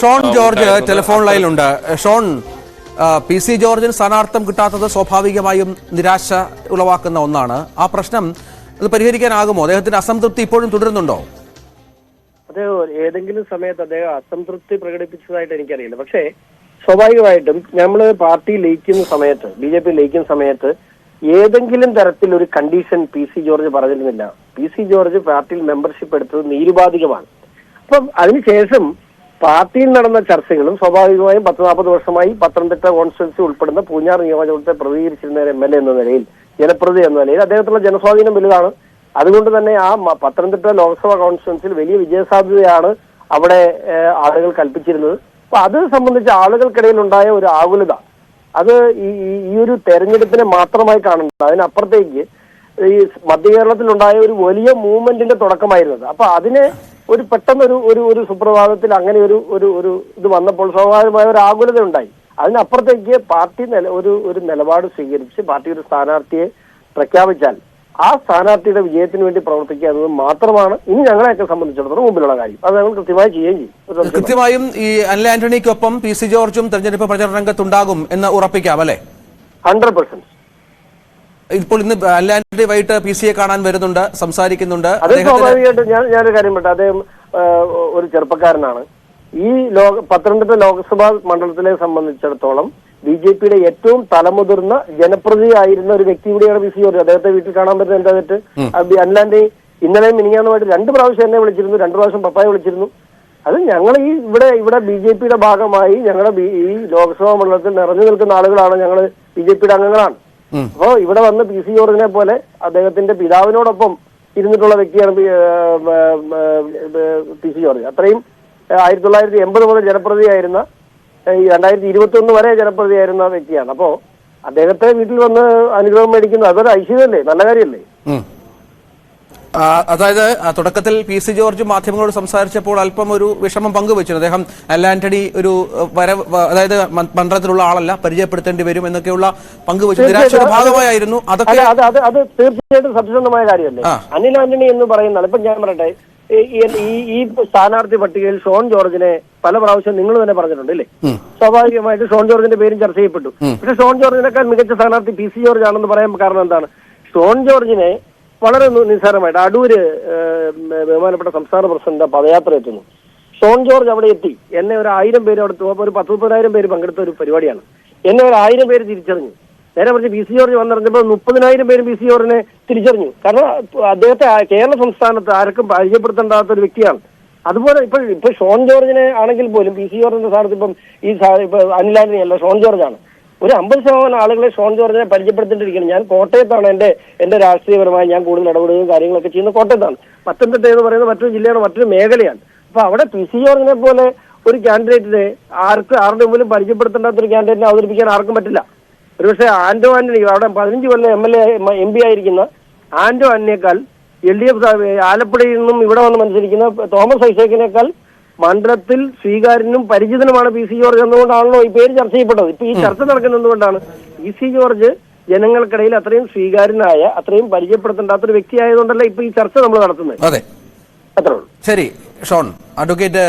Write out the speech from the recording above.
Sean George. Telephone ലൈനിലുണ്ട്. Shone P C ജോർജിന് സ്ഥാനാർത്ഥം കിട്ടാത്തത് സ്വാഭാവികമായും നിരാശ ഉളവാക്കുന്ന ഒന്നാണ്. ആ പ്രശ്നം അത് പരിഹരിക്കാനാകുമോ? അദ്ദേഹത്തിന്റെ അസംതൃപ്തി ഇപ്പോഴും തുടരുന്നുണ്ടോ? അതെ ഏതെങ്കിലും സമയത്ത് അദ്ദേഹം അസംതൃപ്തി പ്രകടിപ്പിച്ചതായിട്ട് എനിക്കറിയില്ല. പക്ഷേ സ്വാഭാവികമായിട്ടും നമ്മൾ പാർട്ടി ലയിക്കുന്ന സമയത്ത് ബി ജെ പി ലയിക്കുന്ന സമയത്ത് ഏതെങ്കിലും തരത്തിൽ ഒരു കണ്ടീഷൻ പി സി ജോർജ് പറഞ്ഞിരുന്നില്ല. പി സി ജോർജ് പാർട്ടിയിൽ മെമ്പർഷിപ്പ് എടുത്തത് നിരുപാധികമാണ്. അപ്പം അതിനുശേഷം പാർട്ടിയിൽ നടന്ന ചർച്ചകളും സ്വാഭാവികമായും പത്ത് നാൽപ്പത് വർഷമായി പത്തനംതിട്ട കോൺസ്റ്റിറ്റ്യൻസി ഉൾപ്പെടുന്ന പൂഞ്ഞാർ നിയോജകത്തെ പ്രതികരിച്ചിരുന്ന എം എൽ എ എന്ന നിലയിൽ ജനപ്രതി എന്ന നിലയിൽ അദ്ദേഹത്തിനുള്ള ജനസ്വാധീനം വലുതാണ്. അതുകൊണ്ട് തന്നെ ആ പത്തനംതിട്ട ലോക്സഭാ കോൺസ്റ്റിറ്റ്യൻസിയിൽ വലിയ വിജയസാധ്യതയാണ് അവിടെ ആളുകൾ കൽപ്പിച്ചിരുന്നത്. അപ്പൊ അത് സംബന്ധിച്ച് ആളുകൾക്കിടയിൽ ഉണ്ടായ ഒരു ആകുലത. അത് ഈ ഈ- ഈ ഒരു തെരഞ്ഞെടുപ്പിനെ മാത്രമായി കാണുന്നത് അതിനപ്പുറത്തേക്ക് ഈ മധ്യ കേരളത്തിലുണ്ടായ ഒരു വലിയ മൂവ്മെന്റിന്റെ തുടക്കമായിരുന്നത്. അപ്പൊ അതിനെ ഒരു പെട്ടെന്നൊരു ഒരു ഒരു സുപ്രഭാതത്തിൽ അങ്ങനെ ഒരു ഒരു ഒരു ഇത് വന്നപ്പോൾ സ്വാഭാവികമായ ഒരു ആകുലത ഉണ്ടായി. അതിനപ്പുറത്തേക്ക് പാർട്ടി നില ഒരു ഒരു നിലപാട് സ്വീകരിച്ച് പാർട്ടി ഒരു സ്ഥാനാർത്ഥിയെ പ്രഖ്യാപിച്ചാൽ ആ സ്ഥാനാർത്ഥിയുടെ വിജയത്തിന് വേണ്ടി പ്രവർത്തിക്കുക എന്നത് മാത്രമാണ് ഇനി ഞങ്ങളെയൊക്കെ സംബന്ധിച്ചിടത്തോളം മുമ്പിലുള്ള കാര്യം. അത് ഞങ്ങൾ കൃത്യമായി ചെയ്യുകയും ചെയ്യും. ഒരു. കൃത്യമായും ഈ അനിൽ ആന്റണിക്കൊപ്പം പി സി ജോർജും തെരഞ്ഞെടുപ്പ് പ്രചരണ രംഗത്തുണ്ടാകും എന്ന് ഉറപ്പിക്കാം അല്ലെ? ഹൺഡ്രഡ് പെർസെന്റ് ഇപ്പോൾ ഇന്ന് അല്ലാണ്ട് വൈകിട്ട് പി സിയെ കാണാൻ വരുന്നുണ്ട് സംസാരിക്കുന്നുണ്ട്. അത് ഞാൻ ഞാനൊരു കാര്യം പറ്റ അദ്ദേഹം ഒരു ചെറുപ്പക്കാരനാണ്. ഈ ലോക പത്തനംതിട്ട ലോക്സഭാ മണ്ഡലത്തിലെ സംബന്ധിച്ചിടത്തോളം ബി ജെ പിയുടെ ഏറ്റവും തലമുതിർന്ന ജനപ്രതിയായിരുന്ന ഒരു വ്യക്തി കൂടിയാണ് പി സി ജോർജ് അദ്ദേഹത്തെ വീട്ടിൽ കാണാൻ പറ്റുന്ന എന്താ തെറ്റ്? അല്ലാണ്ട് ഇന്നലെ മിനിങ്ങാന്നുമായിട്ട് രണ്ട് പ്രാവശ്യം എന്നെ വിളിച്ചിരുന്നു. രണ്ട് പ്രാവശ്യം പപ്പായ വിളിച്ചിരുന്നു. അത് ഞങ്ങൾ ഈ ഇവിടെ ഇവിടെ ബി ജെ പിയുടെ ഭാഗമായി ഞങ്ങളുടെ ഈ ലോക്സഭാ മണ്ഡലത്തിൽ നിറഞ്ഞു നിൽക്കുന്ന ആളുകളാണ് ഞങ്ങൾ ബി ജെ പിയുടെ അംഗങ്ങളാണ്. അപ്പോ ഇവിടെ വന്ന് പി സി ജോർജിനെ പോലെ അദ്ദേഹത്തിന്റെ പിതാവിനോടൊപ്പം ഇരുന്നിട്ടുള്ള വ്യക്തിയാണ് പി- സി ജോർജ്. അത്രയും ആയിരത്തി തൊള്ളായിരത്തി എൺപത് മുതൽ ജനപ്രതിയായിരുന്ന ഈ രണ്ടായിരത്തി ഇരുപത്തി ഒന്ന് വരെ ജനപ്രതിയായിരുന്ന വ്യക്തിയാണ്. അപ്പോ അദ്ദേഹത്തെ വീട്ടിൽ വന്ന് അനുഗ്രഹം മേടിക്കുന്നത് അതൊരു ഐശ്വര്യമല്ലേ? നല്ല കാര്യമല്ലേ? അതായത് തുടക്കത്തിൽ പി സി ജോർജ് മാധ്യമങ്ങളോട് സംസാരിച്ചപ്പോൾ അല്പം ഒരു വിഷമം പങ്കുവച്ചിരുന്നു. അദ്ദേഹം അല്ലാന്റണി ആന്റണി ഒരു വരവ് വര അതായത് മണ്ഡലത്തിലുള്ള ആളല്ല പരിചയപ്പെടുത്തേണ്ടി വരും എന്നൊക്കെയുള്ള പങ്കുവച്ചു. നിരാശയുടെ ഭാഗമായിരുന്നു. അതൊക്കെ അത് തീർച്ചയായിട്ടും സത്യസന്ധമായ കാര്യമല്ലേ? അനിൽ ആന്റണി എന്ന് പറയുന്ന ഇപ്പം ഞാൻ പറയട്ടെ ഈ ഈ സ്ഥാനാർത്ഥി പട്ടികയിൽ ഷോൺ ജോർജിനെ പല പ്രാവശ്യം നിങ്ങൾ തന്നെ പറഞ്ഞിട്ടുണ്ട് അല്ലേ സ്വാഭാവികമായിട്ട് ഷോൺ ജോർജിന്റെ പേരും ചർച്ച ചെയ്യപ്പെട്ടു. പക്ഷെ ഷോൺ ജോർജിനേക്കാൾ മികച്ച സ്ഥാനാർത്ഥി പി സി ജോർജ് ആണെന്ന് പറയാൻ കാരണം എന്താണ്? ഷോൺ ജോർജിനെ വളരെ നിസ്സാരമായിട്ട് അടൂര് ബഹുമാനപ്പെട്ട സംസ്ഥാന പ്രസിഡന്റ് പദയാത്ര എത്തുന്നു. ഷോൺ ജോർജ് അവിടെ എത്തി. എന്നെ ഒരു ആയിരം പേര് അവിടെ ഒരു പത്ത് മുപ്പതിനായിരം പേര് പങ്കെടുത്ത ഒരു പരിപാടിയാണ്. എന്നെ ഒരു ആയിരം പേര് തിരിച്ചറിഞ്ഞു. നേരെ പറഞ്ഞ് പി സി ജോർജ് വന്നിറങ്ങിയപ്പോൾ മുപ്പതിനായിരം പേരും പി സി ജോർജിനെ തിരിച്ചറിഞ്ഞു. കാരണം അദ്ദേഹത്തെ കേരള സംസ്ഥാനത്ത് ആർക്കും പരിചയപ്പെടുത്തേണ്ടാത്ത ഒരു വ്യക്തിയാണ്. അതുപോലെ ഇപ്പൊ ഇപ്പൊ ഷോൺ ജോർജിനെ ആണെങ്കിൽ പോലും പി സി ജോർജിന്റെ സ്ഥാനത്ത് ഇപ്പം ഈ ഇപ്പൊ ഷോൺ ജോർജ് ആണ് ഒരു അമ്പത് ശതമാനം ആളുകളെ ഷോൺ ജോർജിനെ പരിചയപ്പെടുത്തേണ്ടിയിരിക്കണം ഞാൻ കോട്ടയത്താണ് എന്റെ എന്റെ രാഷ്ട്രീയപരമായി ഞാൻ കൂടുതൽ ഇടപെടുകയും കാര്യങ്ങളൊക്കെ ചെയ്യുന്നത് കോട്ടയത്താണ്. പത്തനംതിട്ട എന്ന് പറയുന്നത് മറ്റൊരു ജില്ലയാണ് മറ്റൊരു മേഖലയാണ്. അപ്പൊ അവിടെ പി സി ജോർജിനെ പോലെ ഒരു കാൻഡിഡേറ്റിനെ ആർക്ക് ആരുടെ മുമ്പിലും പരിചയപ്പെടുത്തേണ്ടാത്ത ഒരു കാൻഡിഡേറ്റിനെ അവതരിപ്പിക്കാൻ ആർക്കും പറ്റില്ല. ഒരുപക്ഷെ ആന്റോ ആന്റണി അവിടെ പതിനഞ്ച് കൊല്ലം M L A M P ആയിരിക്കുന്ന ആന്റോ ആന്റണിയേക്കാൾ എൽ ഡി എഫ് ആലപ്പുഴയിൽ നിന്നും ഇവിടെ വന്ന് മത്സരിക്കുന്ന തോമസ് ഐസേക്കിനേക്കാൾ മണ്ഡലത്തിൽ സ്വീകാര്യനും പരിചിതനുമാണ് പി സി ജോർജ് എന്നുകൊണ്ടാണല്ലോ ഈ പേര് ചർച്ച ചെയ്യപ്പെട്ടത്. ഇപ്പൊ ഈ ചർച്ച നടക്കുന്നത് എന്തുകൊണ്ടാണ്? പി സി ജോർജ് ജനങ്ങൾക്കിടയിൽ അത്രയും സ്വീകാര്യനായ അത്രയും പരിചയപ്പെടുത്തേണ്ടാത്ത ഒരു വ്യക്തി ആയതുകൊണ്ടല്ല ഇപ്പൊ ഈ ചർച്ച നമ്മൾ നടത്തുന്നത്? അതെ. അത്രേ ഉള്ളൂ. ശരി ഷോൺ അഡ്വക്കേറ്റ്